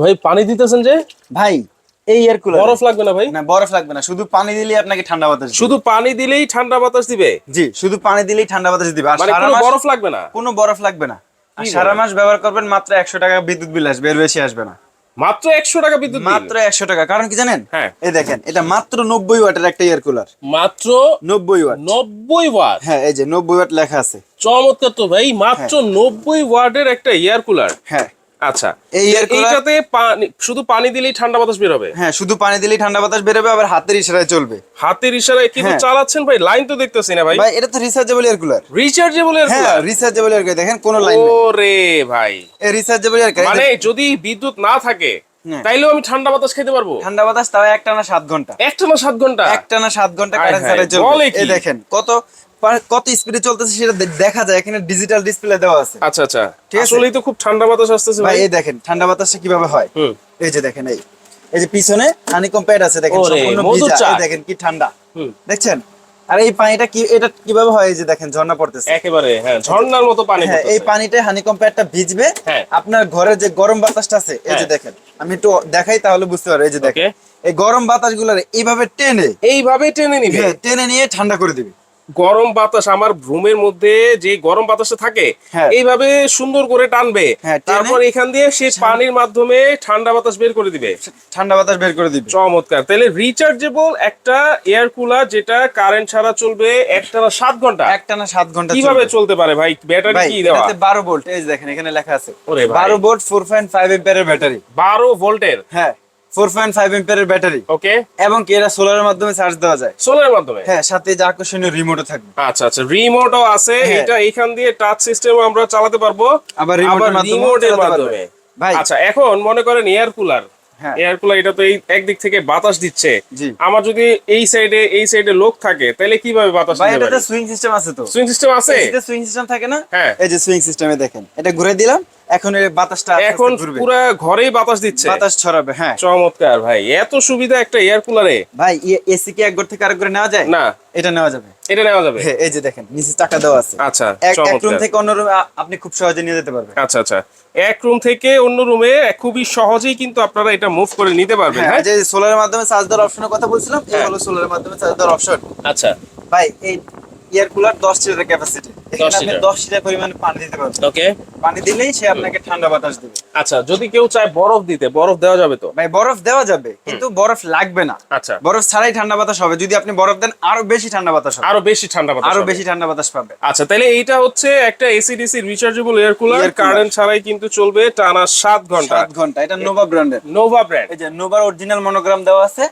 ভাই পানি দিতেছেন যে? ভাই এই এয়ার কুলার বরফ লাগবে না ভাই? না বরফ লাগবে না শুধু পানি দিলেই আপনাকে ঠান্ডা বাতাস। শুধু পানি দিলেই ঠান্ডা বাতাস দিবে? জি শুধু পানি দিলেই ঠান্ডা বাতাস দিবে আর মানে সারা মাস বরফ লাগবে না? কোনো বরফ লাগবে না। আর সারা মাস ব্যবহার করবেন মাত্র একশো টাকা বিদ্যুৎ বিল আসবে এর বেশি আসবে না। মাত্র একশো টাকা বিদ্যুৎ বিল। মাত্র একশো টাকা কারণ কি জানেন? হ্যাঁ। এই দেখেন এটা মাত্র নব্বই ওয়াটের একটা এয়ার কুলার মাত্র নব্বই ওয়াট। নব্বই ওয়াট? হ্যাঁ এই যে নব্বই ওয়াট লেখা আছে। চমৎকার তো ভাই মাত্র নব্বই ওয়াটের একটা এয়ার কুলার হ্যাঁ। আচ্ছা এই এইটাতে শুধু পানি দিলেই ঠান্ডা বাতাস বের হবে হ্যাঁ শুধু পানি দিলেই ঠান্ডা বাতাস বেরোবে আবার হাতের ইশারায় চলবে। হাতের ইশারায় কিন্তু হ্যাঁ। চালাচ্ছেন ভাই? লাইন তো দেখতেছি না ভাই। ভাই এটা তো রিচার্জেবল এয়ার কুলার রিচার্জেবল এর হ্যাঁ রিচার্জেবল এয়ার কুলার দেখেন কোনো লাইন নেই। ওরে ভাই। এই রিচার্জেবল এয়ার কুলার মানে যদি বিদ্যুৎ না থাকে হ্যাঁ। তাইলেও আমি ঠান্ডা বাতাস খেতে পারব? ঠান্ডা বাতাস তাও একটানা সাত ঘণ্টা। একটা না সাত ঘণ্টা? একটানা সাত ঘণ্টা কারেন্ট চলবে। এই দেখেন কত কত স্পিডে চলতেছে সেটা দেখা যায়। এখানে ডিজিটাল ডিসপ্লে দেওয়া আছে। আচ্ছা আচ্ছা। ঠিক আছে? আসলেই তো খুব ঠান্ডা বাতাস আসতেছে ভাই এই দেখেন ঠান্ডা বাতাসটা কীভাবে হয়? এই যে দেখেন এই এই যে পিছনে হানিকম প্যাড আছে দেখেন সম্পূর্ণ ভিজা। এই দেখেন কি ঠান্ডা। দেখছেন? আর এই পানিটা কি এটা কীভাবে হয়? এই যে দেখেন ঝর্ণা পড়তেছে। একেবারে হ্যাঁ ঝর্ণার মতো পানি হ্যাঁ এই। পানিতে হানিকম প্যাডটা ভিজবে। হ্যাঁ। আপনার ঘরে যে গরম বাতাসটা আছে এই যে হ্যাঁ। দেখেন আমি একটু দেখাই তাহলে বুঝতে পারবে। এই যে দেখেন এই গরম বাতাসগুলো এইভাবে টেনে এইভাবে টেনে নিবে? হ্যাঁ, টেনে নিয়ে ঠান্ডা করে দিবে। গরম বাতাস আমার রুমের মধ্যে যে গরম বাতাসটা থাকে হ্যাঁ। এইভাবে সুন্দর করে টানবে। হ্যাঁ, তারপর এখান দিয়ে সে পানির মাধ্যমে ঠান্ডা বাতাস বের করে দিবে। ঠান্ডা বাতাস বের করে দিবে। চমৎকার। তাহলে রিচার্জেবল একটা এয়ার কুলার যেটা কারেন্ট ছাড়া চলবে একটানা সাত ঘণ্টা। একটানা সাত ঘণ্টা কীভাবে চলতে পারে ভাই? ব্যাটারি কি দেওয়া? বারো ভোল্ট এই দেখেন এখানে লেখা আছে। বারো ভোল্ট ফোর পয়েন্ট ফাইভ এম্পিয়ারের ব্যাটারি। বারো ভোল্টের হ্যাঁ। ফোর পয়েন্ট ফাইভ এম্পিয়ারের ব্যাটারি। ওকে। এবং কি সোলারের মাধ্যমে চার্জ দেওয়া যায়? সোলারের মাধ্যমে? হ্যাঁ সাথে যে আকর্ষণীয় রিমোটও থাকবে। আচ্ছা আচ্ছা রিমোটও আছে। হ্যাঁ। এটা এখান দিয়ে টাচ সিস্টেম আমরা চালাতে পারব। আবার remote এর মাধ্যমেও রিমোটের মাধ্যমে। ভাই। আচ্ছা এখন মনে করেন এয়ার কুলার হ্যাঁ। এয়ার কুলার এটা তো এই একদিক থেকে বাতাস দিচ্ছে। আমার যদি এই সাইডে এই সাইডে লোক থাকে তাহলে কীভাবে বাতাস ভাই সুইং সিস্টেম আছে তো। সুইং সিস্টেম আছে? সুইং সিস্টেম থাকে না? হ্যাঁ। এই যে সুইং সিস্টেমে দেখেন। এটা ঘুরে দিলাম। এখন বাতাসটা এখন পুরো ঘরেই বাতাস দিচ্ছে। বাতাস ছড়াবে হ্যাঁ। চমৎকার ভাই এত সুবিধা একটা এয়ার কুলারে। ভাই এসি কি এক ঘর থেকে আরেক ঘরে নেওয়া যায়? না। এটা নেওয়া যাবে। এটা নেওয়া যাবে? হ্যাঁ এই যে দেখেন নিচে টাকা দেওয়া আছে। আচ্ছা এক রুম থেকে অন্য রুমে আপনি খুব সহজে নিয়ে যেতে পারবেন। আচ্ছা আচ্ছা। এক রুম থেকে অন্য রুমে খুবই সহজেই কিন্তু আপনারা এটা মুভ করে নিতে পারবেন হ্যাঁ হ্যাঁ? যে সোলারের মাধ্যমে চার্জ দেওয়ার অপশনের কথা বলছিলাম এই হ্যাঁ। হলো সোলারের মাধ্যমে চার্জ দেওয়ার অপশন আচ্ছা। ভাই এই এয়ার কুলার দশ লিটার ক্যাপাসিটি এখানে আপনি লিটার। দশ লিটার পরিমাণে পানি দিতে পারবেন। ওকে পানি দিলেই সে আপনাকে ঠান্ডা বাতাস দেবে। আচ্ছা যদি কেউ চায় বরফ দিতে বরফ দেওয়া যাবে তো? ভাই বরফ দেওয়া যাবে কিন্তু বরফ লাগবে না। আচ্ছা। বরফ ছাড়াই ঠান্ডা বাতাস হবে। যদি আপনি বরফ দেন আরও বেশি ঠান্ডা বাতাস হবে। আরও বেশি ঠান্ডা বাতাস আরও বেশি ঠান্ডা বাতাস পাবে। আচ্ছা তাহলে এইটা হচ্ছে একটা AC DC rechargeable air cooler current ছাড়াই কিন্তু চলবে টানা সাত ঘণ্টা। সাত ঘণ্টা। এটা নোভা ব্র্যান্ডের নোভা ব্র্যান্ড এই যে নোভার অরিজিনাল মনোগ্রাম দেওয়া আছে।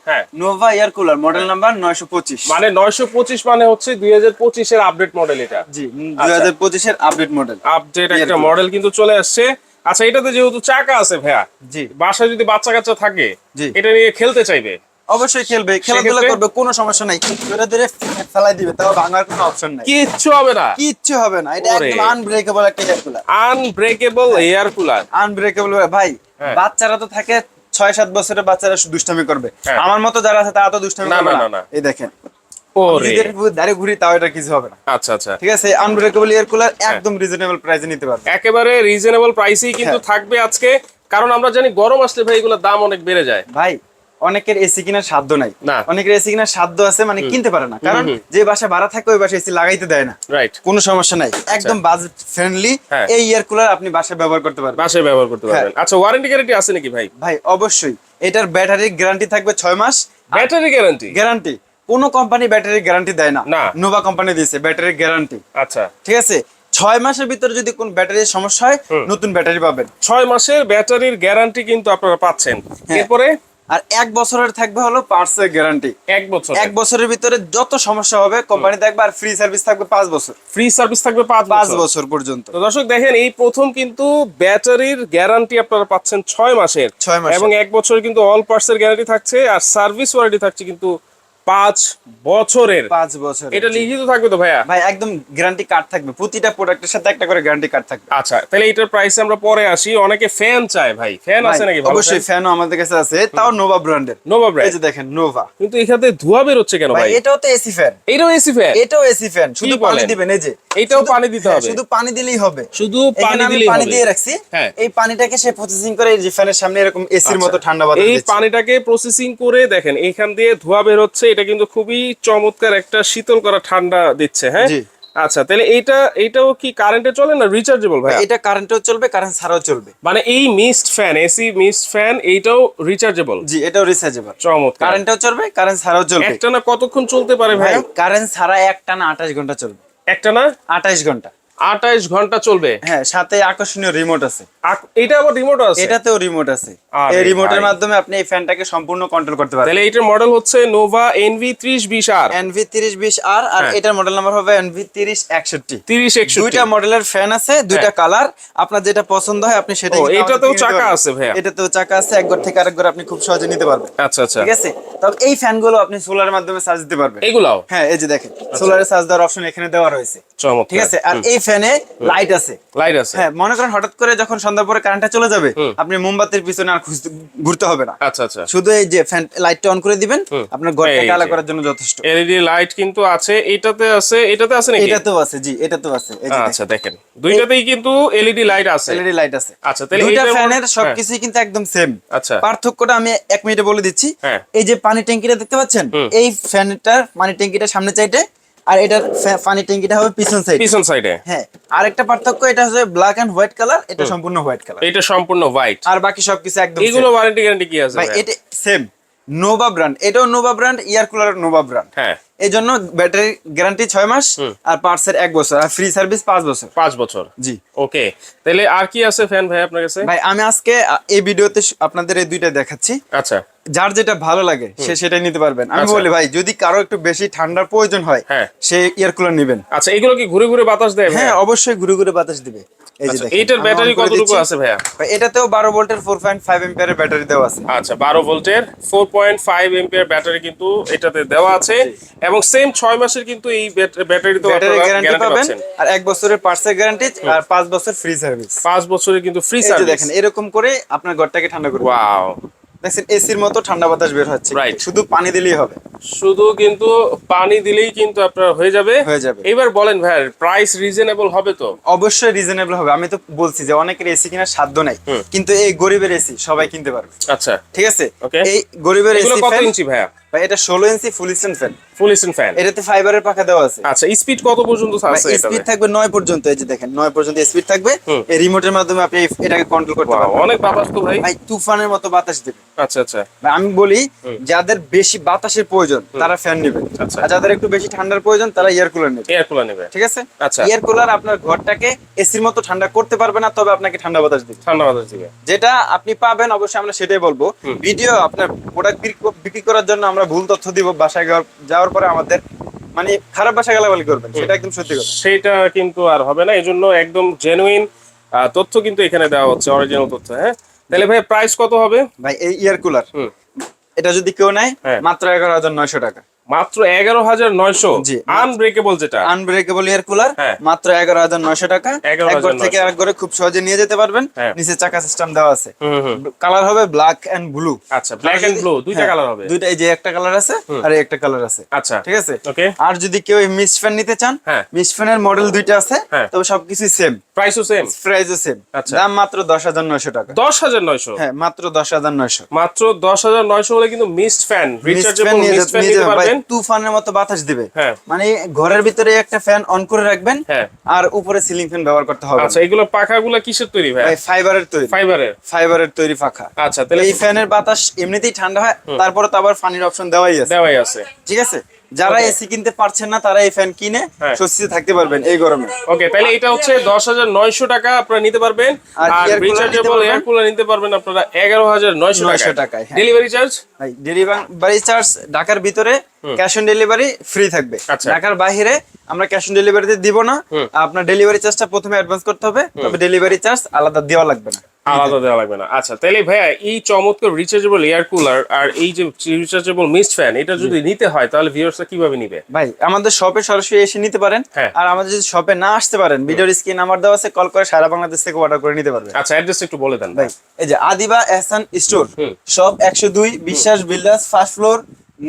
Nova air cooler model number নয়শো পঁচিশ। মানে নয়শো পঁচিশ মানে হচ্ছে দুই হাজার পঁচিশের আপডেট মডেল এটা। জি দুই হাজার পঁচিশের আপডেট মডেল আপডেট একটা cooler। মডেল কিন্তু চলে আসছে। আচ্ছা এটাতে যেহেতু চাকা আছে ভাইয়া জি। বাসায় যদি বাচ্চা কাচ্চা থাকে। এটা নিয়ে খেলতে চাইবে? অবশ্যই খেলবে খেলাধুলা করবে কোনো সমস্যা নাই। ধরে ধরে ফেলাই দিবে তাও ভাঙার কোনো অপশন নাই। কিচ্ছু হবে না। কিচ্ছু হবে না এটা একদম আনব্রেকেবল একটা air cooler unbreakable air cooler unbreakable ভাই হ্যাঁ। বাচ্চারা তো থাকে ছয় সাত বছরের বাচ্চারা দুষ্টামি করবে। হ্যাঁ। আমার মতো যারা আছে তারা তো দুষ্টামি না, করবে না। এই দেখেন। নিজের দাঁড়িয়ে ঘুরি তাও এটা কিছু হবে না। আচ্ছা আচ্ছা। ঠিক আছে আনব্রেকেবল এয়ার কুলার। একদম রিজনেবল প্রাইসে নিতে পারবে। একেবারে রিজনেবল প্রাইসেই কিন্তু হ্যাঁ। থাকবে আজকে। কারণ আমরা জানি গরম আসলে ভাই এগুলোর দাম অনেক বেড়ে যায়। ভাই অনেকের এসি কেনার সাধ্য নাই। অনেকের এসি কেনার সাধ্য আছে মানে কিনতে পারে না। কারণ যে বাসা ভাড়া থাকে ওই বাসায় এসি লাগাইতে দেয় না। রাইট কোনো সমস্যা নাই। একদম বাজেট ফ্রেন্ডলি হ্যাঁ। এই এয়ার কুলার আপনি বাসায় ব্যবহার করতে পারবেন। বাসায় ব্যবহার করতে হ্যাঁ। পারবেন। আচ্ছা ওয়ারেন্টি গ্যারান্টি আছে নাকি ভাই? ভাই অবশ্যই। এটার ব্যাটারির গ্যারান্টি থাকবে ছয় মাস। ব্যাটারি গ্যারান্টি গ্যারান্টি কোনো কোম্পানি ব্যাটারি গ্যারান্টি দেয় না। নোভা কোম্পানি দিয়েছে ব্যাটারির গ্যারান্টি আচ্ছা। ঠিক আছে? ছয় মাসের ভিতরে যদি কোন ব্যাটারির সমস্যা হয় নতুন ব্যাটারি পাবেন। ছয় মাসের ব্যাটারির গ্যারান্টি কিন্তু আপনারা পাচ্ছেন। হ্যাঁ। এরপরে? আর এক বছরের থাকবে হলো পার্টসের গ্যারান্টি এক বছর এক বছরের ভিতরে যত সমস্যা হবে কোম্পানি থাকবে আর ফ্রি সার্ভিস থাকবে পাঁচ বছর। ফ্রি সার্ভিস থাকবে পাঁচ পাঁচ বছর। পর্যন্ত। দর্শক দেখেন এই প্রথম কিন্তু ব্যাটারির গ্যারান্টি আপনারা পাচ্ছেন ছয় মাসের। ছয় মাস এবং এক বছর কিন্তু অল পার্টস এর গ্যারান্টি থাকছে আর সার্ভিস ওয়ারেন্টি থাকছে কিন্তু পাঁচ বছরের। পাঁচ বছর এটা লিখিত থাকবে তো ভাইয়া? ভাই একদম গ্যারান্টি কার্ড থাকবে। প্রতিটা প্রোডাক্টের সাথে একটা করে গ্যারান্টি কার্ড থাকবে। আচ্ছা তাহলে এটার প্রাইস আমরা পরে আসি। অনেকে ফ্যান চায় ভাই। ফ্যান আছে নাকি অবশ্যই ফ্যানও আমাদের কাছে আছে। তাও নোভা ব্র্যান্ডের নোভা ব্র্যান্ড এই যে দেখেন নোভা কিন্তু এখানে ধোয়া বের হচ্ছে কেন ভাই এটাও তো এসি ফ্যান এটাও এসি ফ্যান এটাও এসি ফ্যান শুধু পানি দিবেন এই যে। এটাও পানি দিতে হ্যাঁ, হবে? শুধু পানি দিলেই হবে। শুধু পানি দিলেই পানি দিয়ে রাখছি। হ্যাঁ। এই পানিটাকে সে প্রসেসিং করে এই যে ফ্যানের সামনে এরকম এসির মতো আচ্ছা। ঠান্ডা বাতাস এই পানিটাকে প্রসেসিং করে দেখেন এইখান দিয়ে ধোয়া বের হচ্ছে এটা কিন্তু খুবই চমৎকার একটা শীতল করা ঠান্ডা দিচ্ছে হ্যাঁ? আচ্ছা তাহলে এইটা এইটাও কি কারেন্টে চলে না রিচার্জেবল ভাই এটা কারেন্টও চলবে কারেন্ট ছাড়াও চলবে। মানে এই mist fan AC mist fan এইটাও রিচার্জেবল জি এটাও রিচার্জেবল চমৎকার। কারেন্টও চলবে কারেন্ট ছাড়াও চলবে। একটা না কতক্ষণ চলতে পারে ভাই কারেন্ট ছাড়া একটা না আঠাশ ঘণ্টা চলবে। একটা না? আঠাশ ঘণ্টা। আঠাইশ ঘণ্টা চলবে? হ্যাঁ সাথে আকর্ষণীয় রিমোট আছে। এটা আবার রিমোট আছে? এটাতেও রিমোট আছে। এই রিমোটের মাধ্যমে আপনি এই ফ্যানটাকে সম্পূর্ণ কন্ট্রোল করতে পারবেন। তাহলে এটার মডেল হচ্ছে নোভা এনভি ত্রিশ বিশ আর এনভি তিরিশ বিশ আর আর হ্যাঁ। এটার মডেল নাম্বার হবে এনভি তিরিশ একষট্টি তিরিশ একশো দুইটা মডেলের ফ্যান আছে দুইটা কালার আপনার যেটা পছন্দ হয় আপনি সেটা ও, এটাতেও চাকা আছে ভাইয়া? এটাতেও চাকা আছে এক ঘর থেকে আরেক ঘর আপনি খুব সহজে নিতে পারবেন। আচ্ছা আচ্ছা। ঠিক আছে? তবে এই ফ্যানগুলো আপনি সোলারের মাধ্যমে চার্জ দিতে পারবেন। এগুলাও? হ্যাঁ এই যে দেখেন সোলারে চার্জ দেওয়ার অপশন এখানে দেওয়া রয়েছে। চমৎকার। ঠিক আছে? আর এই ফ্যানে লাইট আছে। লাইট আছে। হ্যাঁ মনে করেন হঠাৎ করে যখন সন্ধ্যার পরে কারেন্টটা চলে যাবে আপনি মোমবাতির পিছনে আর খুঁজতে ঘুরতে হবে না। আচ্ছা আচ্ছা। শুধু এই যে ফ্যান লাইটটা অন করে দিবেন আপনার ঘরটাকে আলো করার জন্য যথেষ্ট। এলইডি লাইট কিন্তু আছে এটাতে আছে এটাতে আছে নাকি? এটাতেও আছে জি এটাতেও আছে। আচ্ছা দেখেন। দুইটাতেই কিন্তু এলইডি লাইট আছে। এলইডি লাইট আছে। আচ্ছা, তাহলে দুইটা ফ্যানের সবকিছুই কিন্তু একদম সেম আচ্ছা। পার্থক্যটা আমি এক মিনিটে বলে দিচ্ছি। হ্যাঁ। এই যে পানি ট্যাঙ্কিটা দেখতে পাচ্ছেন? এই ফ্যানটার পানি ট্যাঙ্কিটা সামনে চাইতে আর এটার পানি ট্যাঙ্কিটা হবে পিছন সাইড পিছন সাইডে হ্যাঁ আরেকটা পার্থক্য এটা হচ্ছে ব্ল্যাক এন্ড হোয়াইট কালার এটা সম্পূর্ণ হোয়াইট কালার এটা সম্পূর্ণ হোয়াইট আর বাকি সবকিছু একদম এগুলো ওয়ারেন্টি গ্যারান্টি কি আছে ভাই এটা সেম নোভা ব্র্যান্ড এটাও Nova brand air cooler Nova brand হ্যাঁ। এই জন্য ব্যাটারি গ্যারান্টি ছয় মাস আর পার্টস এর এক বছর আর ফ্রি সার্ভিস পাঁচ বছর। পাঁচ বছর। জি। ওকে তাহলে আর কি আছে ফ্যান ভাই আপনার কাছে? ভাই আমি আজকে এই ভিডিওতে আপনাদের এই দুইটা দেখাচ্ছি। আচ্ছা। যার যেটা ভালো লাগে সে সেটাই নিতে পারবেন। আমি আচ্ছা। বলি ভাই যদি কারও একটু বেশি ঠান্ডার প্রয়োজন হয় হ্যাঁ। সে ইয়ার কুলার নেবেন। আচ্ছা এগুলো কি ঘুরে ঘুরে বাতাস দেয় হ্যাঁ অবশ্যই ঘুরে ঘুরে বাতাস দিবে। আচ্ছা, এইটার ব্যাটারি কতটুকু আছে ভাইয়া? এটাতেও বারো ভোল্টের ফোর পয়েন্ট ফাইভ এম্পিয়ারের ব্যাটারি দেওয়া আছে। আচ্ছা ভোল্টের এম্পিয়ার ব্যাটারি কিন্তু এটাতে দেওয়া আছে। এবং সেম ছয় মাসের কিন্তু এই ব্যাটারি তো গ্যারান্টি পাবেন আর বছরের পার্টসের গ্যারান্টি আর বছর ফ্রি সার্ভিস বছরের কিন্তু ফ্রি সার্ভিস দেখেন এরকম করে আপনার ঘরটাকে ঠান্ডা করবে ওয়াও দেখছেন এসির মতো ঠান্ডা বাতাস বের হচ্ছে. শুধু পানি দিলেই হবে। শুধু কিন্তু পানি দিলেই কিন্তু আপনার হয়ে যাবে। হয়ে যাবে। এবার বলেন ভাই প্রাইস রিজনেবল হবে তো? অবশ্যই রিজনেবল হবে। আমি তো বলছি যে অনেকের এসি কেনার সাধ্য নাই। কিন্তু এই গরিবের এসি সবাই কিনতে পারবে। আচ্ছা। ঠিক আছে. এই গরিবের এসি কত ইঞ্চি ভাইয়া? এটা ষোলো inch full stand fan full screen fan এটাতে ফাইবারের পাখা দেওয়া আছে। আচ্ছা স্পিড কত পর্যন্ত আছে এটাতে? স্পিড থাকবে পর্যন্ত এই যে দেখেন পর্যন্ত স্পিড থাকবে। এই রিমোটের মাধ্যমে আপনি এটাকে কন্ট্রোল করতে পারবেন। অনেক বাতাস তো ভাই। ভাই তুফানের মতো বাতাস দেবে। আচ্ছা আচ্ছা। ভাই, আমি বলি যাদের বেশি বাতাসের প্রয়োজন তারা ফ্যান নেবে। আচ্ছা। আর যাদের একটু বেশি ঠান্ডার প্রয়োজন তারা এয়ার কুলার নেবে। এয়ার কুলার নেবে। ঠিক আছে? আচ্ছা। এয়ার কুলার আপনার ঘরটাকে এসির মতো ঠান্ডা করতে পারবে না তবে আপনাকে ঠান্ডা বাতাস দিবে। ঠান্ডা বাতাস দিবে। যেটা আপনি পাবেন অবশ্যই আমরা সেটাই বলব। ভিডিও আপনার প্রোডাক্ট বিক্রি করার জন্য আমরা ভুল তথ্য দিব বাসায় যাওয়ার- পরে আমাদের মানে খারাপ ভাষা গালাগালি করবেন সেটা একদম সত্যি কথা। সেটা কিন্তু আর হবে না এই জন্য একদম জেনুইন তথ্য কিন্তু এখানে দেওয়া হচ্ছে অরিজিনাল তথ্য হ্যাঁ? তাহলে ভাই প্রাইস কত হবে? ভাই এই ইয়ার কুলার এটা যদি কেউ নেয় হ্যাঁ। মাত্র এগারো হাজার নয়শো টাকা। মাত্র এগারো হাজার নয়শো। আনব্রেকেবল যেটা। আনব্রেকেবল ইয়ার কুলার হ্যাঁ। মাত্র এগারো হাজার নয়শো টাকা। 11,900 থেকে খুব সহজে নিয়ে যেতে পারবেন। হ্যাঁ। নিচে চাকা সিস্টেম দেওয়া আছে। কালার হবে ব্ল্যাক এন্ড ব্লু আচ্ছা ব্ল্যাক এন্ড ব্লু দুইটা কালার হবে। দুইটা যে একটা কালার আছে আর একটা কালার আছে। আচ্ছা। ঠিক আছে? ওকে আর যদি কেউ মিস ফ্যান নিতে চান হ্যাঁ। মিস ফ্যানের মডেল দুইটা আছে হ্যাঁ। তবে সবকিছু সেম প্রাইসও সেম প্রাইসও সেম আচ্ছা। দাম মাত্র দশ হাজার নয়শো টাকা। দশ হাজার নয়শো? হ্যাঁ মাত্র দশ হাজার নয়শো। মাত্র দশ হাজার নয়শো হলে কিন্তু মিসড ফ্যান রিচার্জেবল মিসড ফ্যান নিতে পারবেন। তুফানের মতো বাতাস দিবে। হ্যাঁ। মানে ঘরের ভিতরে একটা ফ্যান অন করে রাখবেন হ্যাঁ। আর উপরে সিলিং ফ্যান ব্যবহার করতে হবে। আচ্ছা এগুলো পাখাগুলো কিসের তৈরি ভাই ফাইবারের তৈরি। ফাইবারের ফাইবারের তৈরি পাখা। আচ্ছা তাহলে এই ফ্যানের বাতাস এমনিতেই ঠান্ডা হয় তারপরে তো আবার ফানির অপশন দেওয়াই আছে। দেওয়াই আছে। ঠিক আছে? যারা এসি কিনতে পারছেন না তারা এই ফ্যান কিনে হ্যাঁ। স্বস্তিতে থাকতে পারবেন এই গরমে। ওকে তাহলে এটা হচ্ছে দশ হাজার নয়শো টাকা আপনারা নিতে পারবেন। আর রিচার্জেবল এয়ার কুলার নিতে পারবেন? আপনারা এগারো হাজার নয়শো 900 টাকা টাকায়। ডেলিভারি চার্জ ডেলিভারি চার্জ ঢাকার ভিতরে ক্যাশ অন ডেলিভারি ফ্রি থাকবে। আচ্ছা। ঢাকার বাইরে আমরা ক্যাশ অন ডেলিভারিতে দিব না। আপনার ডেলিভারি চার্জটা প্রথমে অ্যাডভান্স করতে হবে তবে ডেলিভারি চার্জ আলাদা দেওয়া লাগবে না। আলাদা দেওয়া লাগবে না। আচ্ছা তাহলে ভাইয়া এই চমৎকার রিচার্জেবল এয়ার কুলার আর এই যে রিচার্জেবল মিস্ট ফ্যান এটা যদি নিতে হয় তাহলে ভিউয়ার্সরা কীভাবে নিবে? ভাই আমাদের শপে সরাসরি এসে নিতে পারেন। হ্যাঁ। আর আমাদের যদি শপে না আসতে পারেন ভিডিওর স্ক্রিন নাম্বার দেওয়া আছে কল করে সারা বাংলাদেশ থেকে অর্ডার করে নিতে পারবেন। আচ্ছা অ্যাড্রেস একটু বলে দেন। ভাই এই যে আদিবা এহসান স্টোর। সব একশো দুই Biswas builders first floor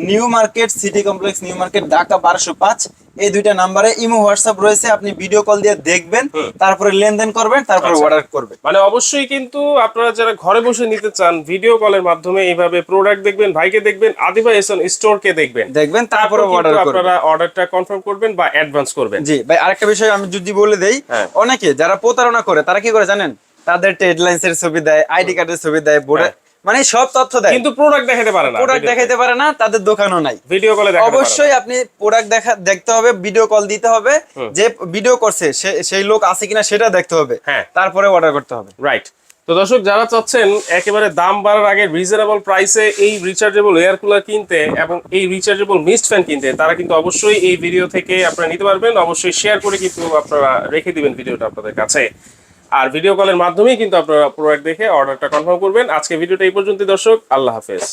new market city complex new market Dhaka বারোশো পাঁচ এই দুইটা নাম্বারে ইমো হোয়াটসঅ্যাপ রয়েছে আপনি ভিডিও কল দিয়ে দেখবেন তারপরে লেনদেন করবেন তারপরে আচ্ছা। অর্ডার করবেন মানে অবশ্যই কিন্তু আপনারা যারা ঘরে বসে নিতে চান ভিডিও কলের মাধ্যমে এইভাবে প্রোডাক্ট দেখবেন ভাইকে দেখবেন আদিবা এসন স্টোর কে দেখবেন দেখবেন তারপরে অর্ডার করবেন আপনারা অর্ডারটা কনফার্ম করবেন বা অ্যাডভান্স করবেন জি ভাই আরেকটা বিষয় আমি যদি বলে দেই হ্যাঁ। অনেকে যারা প্রতারণা করে তারা কি করে জানেন তাদের হেডলাইন্স এর ছবি দেয় আইডি কার্ডের ছবি দেয় হ্যাঁ। মানে সব তথ্য দেয়। কিন্তু প্রোডাক্ট দেখাতে পারে না প্রোডাক্ট দেখাইতে পারে না তাদের দোকানও নাই। ভিডিও কলে দেখাতে অবশ্যই আপনি প্রোডাক্ট দেখা দেখতে হবে ভিডিও কল দিতে হবে। যে ভিডিও করছে সেই লোক আছে কিনা সেটা দেখতে হবে। হ্যাঁ। তারপরে অর্ডার করতে হবে। রাইট তো দর্শক যারা চাচ্ছেন একেবারে দাম বাড়ার আগে রিজনেবল প্রাইসে এই রিচার্জেবল এয়ার কুলার কিনতে এবং এই রিচার্জেবল মিস্ট ফ্যান কিনতে তারা কিন্তু অবশ্যই এই ভিডিও থেকে আপনারা নিতে পারবেন। অবশ্যই শেয়ার করে কিন্তু আপনারা রেখে দিবেন ভিডিওটা আপনাদের কাছে। আর ভিডিও কলের মাধ্যমেই কিন্তু আপনারা প্রোডাক্ট দেখে অর্ডারটা কনফার্ম করবেন। আজকে ভিডিওটা এই পর্যন্ত দর্শক, আল্লাহ হাফেজ।